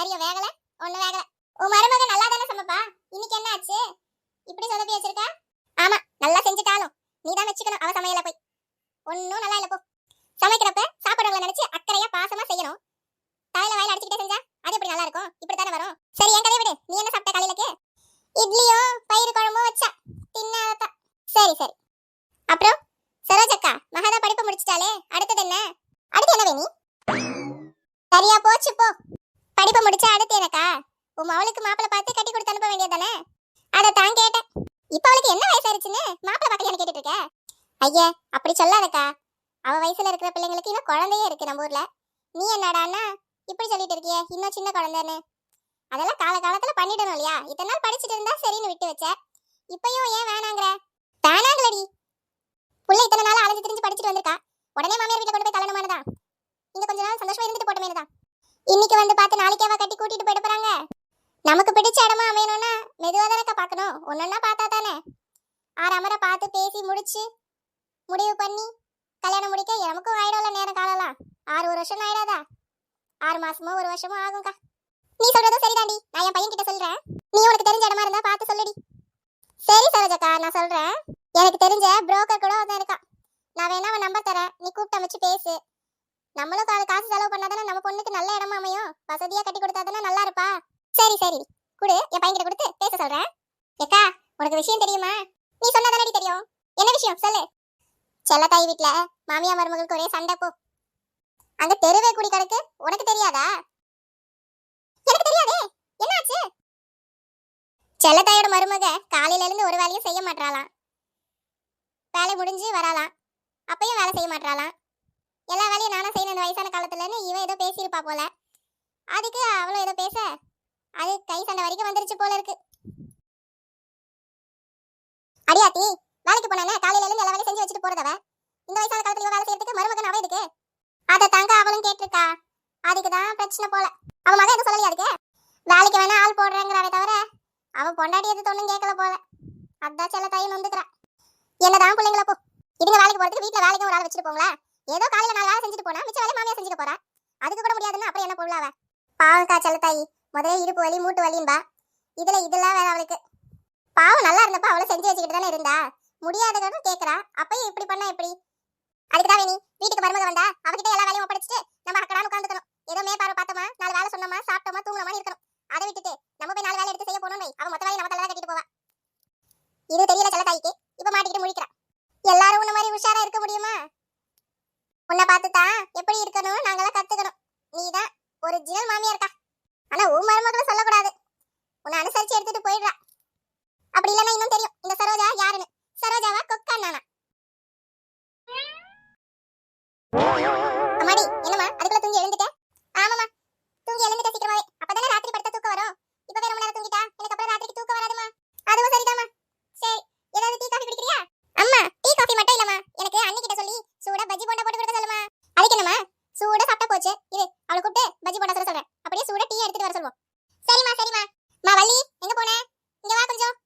கறிய வேகல ஒண்ணு வேகல. உன் மருமக நல்லா தானே சமைப்பா? இன்னைக்கு என்ன ஆச்சு? இப்படி சொதப்பி வச்சிருக்கா? ஆமா நல்லா செஞ்சுட்டாலும் நீ தான் வச்சுக்கணும் அவ சமையல போய். ஒன்னும் நல்லா இல்ல சமைக்கிறப்ப சாப்பிடுறவங்கள நினைச்சு அக்கறையா பாசமா செய்யணும். தலையில வாயில அடிச்சுக்கிட்டே செஞ்சா அது எப்படி நல்லா இருக்கும்? இப்படி தானே வரும்? சரி என் கதையை விடு. நீ என்ன சாப்பிட்ட காலையிலக்கு? இட்லியும் பயிர் குழம்பும் வச்சா தின்னாதான் சரி சரி. அப்புறம் சரோஜக்கா மகாதா படிப்பு முடிச்சிட்டாலே அடுத்தது என்ன? அடுத்து என்ன வேணி? சரியா போச்சு போ. படிப்பை முடிச்சா அடுத்து எனக்கா? உன் அவளுக்கு மாப்பிளை பார்த்து கட்டி கொடுத்து அனுப்ப வேண்டியதானே அதை தான் கேட்டேன். இப்போ அவளுக்கு என்ன வயசாயிருச்சுன்னு மாப்பிளை பார்க்கலையான்னு கேட்டுட்டு இருக்க? ஐயா அப்படி சொல்லாதக்கா. அவ வயசுல இருக்கிற பிள்ளைங்களுக்கு இன்னும் குழந்தையே இருக்கு நம்ம ஊர்ல. நீ என்னடான்னா இப்படி சொல்லிட்டு இருக்கிய இன்னும் சின்ன குழந்தைன்னு. அதெல்லாம் கால காலத்துல பண்ணிடணும் இல்லையா? இத்தனை நாள் படிச்சுட்டு இருந்தா சரின்னு விட்டு வச்ச. இப்பயும் ஏன் வேணாங்கிற? வேணாங்களடி. புள்ள இத்தனை நாள் அலைஞ்சு திரிஞ்சு படிச்சுட்டு வந்திருக்கா. உடனே மாமியார் வீட்டுல கொண்டு போய் கல்யாணமானதா இங்க கொஞ்ச நாள் சந்தோஷமா இருந்துட்டு போட்டமேனதான். இன்னைக்கு வந்து பார்த்து நாளைக்கே கட்டி கூட்டிட்டு போயிட்டு போறாங்க. நமக்கு பிடிச்ச இடமா அமையணும்னா மெதுவா தானக்கா பார்க்கணும். ஒன்னொன்னா பார்த்தா தானே. ஆறு அமர பார்த்து பேசி முடிச்சு முடிவு பண்ணி கல்யாணம் முடிக்க எமக்கும் ஆயிடும்ல நேரம் காலலாம் ஆறு ஒரு வருஷம் ஆயிடாதா? ஆறு மாசமோ ஒரு வருஷமோ ஆகும்க்கா. நீ சொல்றதும் சரிதாண்டி. நான் என் பையன் கிட்ட சொல்றேன். நீ உனக்கு தெரிஞ்ச இடமா இருந்தா பார்த்து சொல்லுடி. சரி சரோஜக்கா நான் சொல்றேன். எனக்கு தெரிஞ்ச புரோக்கர் கூட ஒருத்தன் இருக்கான். நான் வேணா அவன் நம்பர் தரேன். நீ கூப்பிட்டு அமைச்சு பேசு. நம்மளும் கா- காசு செலவு பண்ணாதானே நம்ம பொண்ணுக்கு நல்ல இடமா அமையும்? வசதியா கட்டி கொடுத்தாதானே நல்லா இருப்பா? சரி சரி. குடு என் பையன் கொடுத்து பேச சொல்றேன். ஏக்கா உனக்கு விஷயம் தெரியுமா? நீ சொன்னதானடி தெரியும்? என்ன விஷயம்? சொல்லு. செல்லத்தாய் வீட்ல மாமியா மருமகளுக்கு ஒரே சண்டை போ. அங்க தெருவே குடி கிடக்கு. உனக்கு தெரியாதா? எனக்கு தெரியாதே. என்னாச்சு? செல்லத்தாயோட மருமக காலையில இருந்து ஒரு வேலையும் செய்ய மாட்டாளாம் வேலை முடிஞ்சு வராளாம். அப்பயும் வேலை செய்ய மாட்டாளாம் எல்லா வேலையும் நானும் செய்யணும் இந்த வயசான காலத்துலன்னு இவன் ஏதோ பேசியிருப்பா போல. அதுக்கு அவளும் ஏதோ பேச. அது கை சண்டை வரைக்கும் வந்துருச்சு போல இருக்கு. அடியாத்தி வேலைக்கு போனானே காலையில இருந்து எல்லா வேலையும் செஞ்சு வச்சுட்டு போறதவ. இந்த வயசான காலத்துல இவ வேலை செய்யறதுக்கு மருமகன் அவ எதுக்கு? அத தாங்க அவளும் கேட்டிருக்கா. அதுக்கு தான் பிரச்சனை போல. அவன் மகன் எதுவும் சொல்லலையா அதுக்கு? வேலைக்கு வேணா ஆள் போடுறேங்கிறானே தவிர அவன் பொண்டாட்டி எது தொண்ணும் கேட்கல போல. அதான் சில தாயும் வந்துக்கிறா. என்னதான் பிள்ளைங்கள போ. இதுங்க வேலைக்கு போறதுக்கு வீட்டுல வேலைக்கு ஒரு ஆள் வச்சுட்டு போங்களேன் ஏதோ காலையில நாலு வேலை செஞ்சுட்டு போனா மிச்ச வேலை மாமியா செஞ்சுக்க போறா. அதுக்கு கூட முடியாதுன்னா அப்புறம் என்ன பொருளாவ பாவம் செல்லத்தாயி. தாயி முதல்ல இடுப்பு வலி மூட்டு வலியும்பா இதுல இதெல்லாம் வேற அவளுக்கு. பாவம் நல்லா இருந்தப்ப அவளை செஞ்சு வச்சுக்கிட்டு தானே இருந்தா. முடியாததும் கேக்குறா. அப்பயும் இப்படி பண்ணா எப்படி? அதுக்குதான் வேணி. வீட்டுக்கு மருமக வந்தா அவகிட்ட எல்லா வேலையும் ஒப்படைச்சிட்டு நம்ம அக்கடான்னு உட்காந்துக்கணும் ஏதோ மேற்பார்வை பார்த்தோமா நாலு வேலை சொன்னோமா சாப்பிட்டோமா தூங்கினோமா இருக்கணும். அதை விட்டுட்டு நம்ம போய் நாலு வேலை எடுத்து செய்ய போனோம் அவன் மொத்த வேலையை நம்ம தலையில கட்டிட்டு போவா இது தெரியல சில தாய்க்கு இப்ப மாட்டிக்கிட்டு முழிக்கிறா எல்லாரும் உன்ன மாதிரி உஷாரா இருக்க முடியுமா உன்னை பார்த்து தான் எப்படி இருக்கணும் நாங்கெல்லாம் கத்துக்கணும். நீதான் ஒரிஜினல் மாமியா இருக்கா ஆனா உன் மருமகளை சொல்லக்கூடாது. உன்னை அனுசரிச்சு எடுத்துட்டு போயிடுறா. அப்படி இல்லைன்னா இன்னும் தெரியும். இந்த சரோஜா யாருன்னு. சரோஜாவா கொக்கா நானா அம்மாடி என்னம்மா அதுக்குள்ள தூங்கி எழுந்துட்ட ஆமாம்மா தூங்கி எழுந்துட்ட சீக்கிரமாவே அப்பதானே ராத்திரி படுத்தா தூக்கம் வரும் இப்பவே ரொம்ப நேரம் தூங்கிட்டா எனக்கு அப்புறம் ராத்திரிக்கு தூக்கம் வராதுமா அதுவும் சரிதாம்மா சரி ஏதாவது டீ காஃபி குடிக்கிறியா அம்மா டீ காஃபி மட்டும் இல்லம்மா எனக்கு அண்ணி கிட்ட சொல்லி சூடா பஜ்ஜி போண்டா போட்டு கொடுக்க சொல்லுமா அதுக்கு என்னம்மா சூடா சாப்பிட்டா போச்சு இது அவளை கூப்பிட்டு பஜ்ஜி போண்டா சொல்ல சொல்றேன் அப்படியே சூடா டீ எடுத்துட்டு வர சொல்லுவோம் சரிம்மா சரிம்மா மா வள்ளி எங்க போன இங்க வா கொஞ்சம்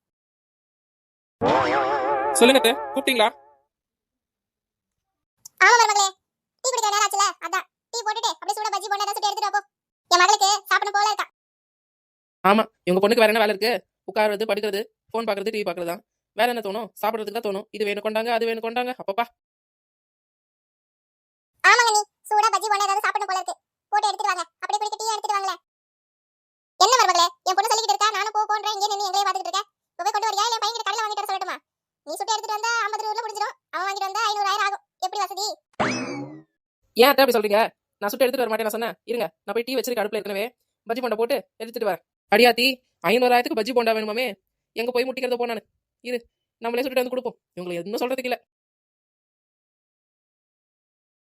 சொல்லுங்க அத்தை கூப்பிட்டீங்களா? ஆமா மருமகளே டீ குடிக்கிற நேரம் ஆச்சுல அதான். டீ போட்டுட்டு அப்படியே சூடா பஜ்ஜி போண்டா சுட்டு எடுத்துட்டு போ என் மகளுக்கு சாப்பிடணும் போல இருக்கா. ஆமா இவங்க பொண்ணுக்கு வேற என்ன வேலை இருக்கு? உட்காருறது படுக்கிறது ஃபோன் பார்க்கறது டிவி பார்க்கறது தான் வேற என்ன தோணும்? சாப்பிட்றதுக்கு தான் தோணும். இது வேணும் கொண்டாங்க அது வேணும் கொண்டாங்க. அப்பப்பா. ஆமாங்க நீ சூடா பஜ்ஜி போண்டா ஏதாவது சாப்பிடணும் போல இருக்கு. போட்டு எடுத்துட்டு வாங்க அப்படியே குடிக்க டீ எடுத்துட்டு வாங்களே என்ன மருமகளே என் பொண்ணு சொல்லிக்கிட்டு இருக்கா நானும் போ போன்றேன் இங்கே நின்று எங்கேயே பார்த்துட்டு இருக்கேன் இப்போ போய் கொண்டு வரியா இல்லை பையன் கடையில் வாங்கிட்டு வர சொல்லட்டுமா நீ சுட்டு எடுத்துட்டு வந்தா ஐம்பது ரூபாய் முடிஞ்சிடும் அவன் வாங்கிட்டு வந்தா ஐநூறாயிரம் வசதி ஏன் அத்தை அப்படி சொல்றீங்க? நான் சுட்டு எடுத்துட்டு வர மாட்டேன் நான் சொன்னேன். இருங்க நான் போய் டீ வச்சிருக்க அடுப்புல ஏற்கனவே பஜ்ஜி போண்டா போட்டு எடுத்துட்டு வரேன். அடியாத்தி ஐநூறாயிரத்துக்கு பஜ்ஜி போண்டா வேணுமாமே? எங்க போய் முட்டிக்கிறத போனானு இரு நம்மளே சுட்டு வந்து கொடுப்போம். இவங்களை எதுவும் சொல்றதுக்கு இல்ல.